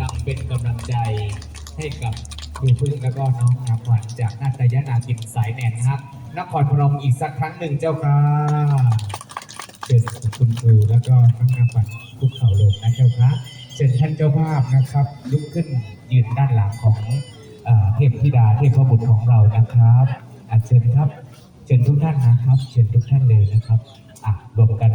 ดำเป็นกำลังใจให้กับครูพึ่งแล้วก็น้องน้ำหวานจากนาตยนากินสายแนนครับนครพนมอีกสักครั้งหนึ่งเจ้าค่ะเชิญคุณครูแล้วก็น้องน้ำหวานคุกเข่าลงนะเจ้าค่ะเชิญท่านเจ้าภาพนะครับลุกขึ้นยืนด้านหลังของเทพธิดาเทพบุตรของเรานะครับอเชิญครับ เชิญทุกท่านนะครับ เชิญทุกท่านเลยนะครับอะรวมกัน